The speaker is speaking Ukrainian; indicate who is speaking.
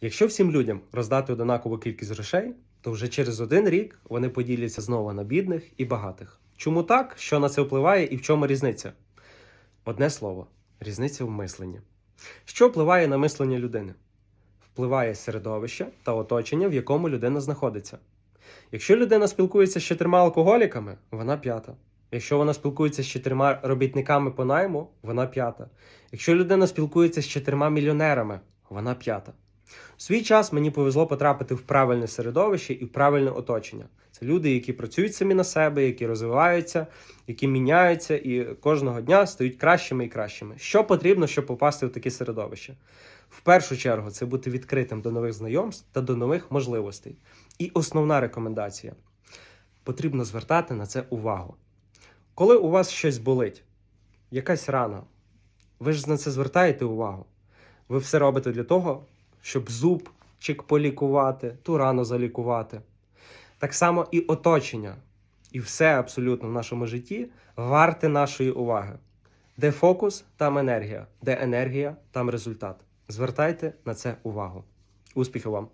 Speaker 1: Якщо всім людям роздати однакову кількість грошей, то вже через один рік вони поділяться знову на бідних і багатих. Чому так? Що на це впливає і в чому різниця? Одне слово різниця в мисленні. Що впливає на мислення людини? Впливає середовище та оточення, в якому людина знаходиться. Якщо людина спілкується з чотирма алкоголіками, вона п'ята. Якщо вона спілкується з чотирма робітниками по найму, вона п'ята. Якщо людина спілкується з чотирма мільйонерами, вона п'ята. У свій час мені повезло потрапити в правильне середовище і в правильне оточення. Це люди, які працюють самі на себе, які розвиваються, які міняються і кожного дня стають кращими і кращими. Що потрібно, щоб попасти в таке середовище? В першу чергу це бути відкритим до нових знайомств та до нових можливостей. І основна рекомендація: потрібно звертати на це увагу. Коли у вас щось болить, якась рана, ви ж на це звертаєте увагу. Ви все робите для того, щоб зуб чик полікувати, ту рану залікувати. Так само і оточення, і все абсолютно в нашому житті варте нашої уваги. Де фокус, там енергія, де енергія, там результат. Звертайте на це увагу. Успіхів вам!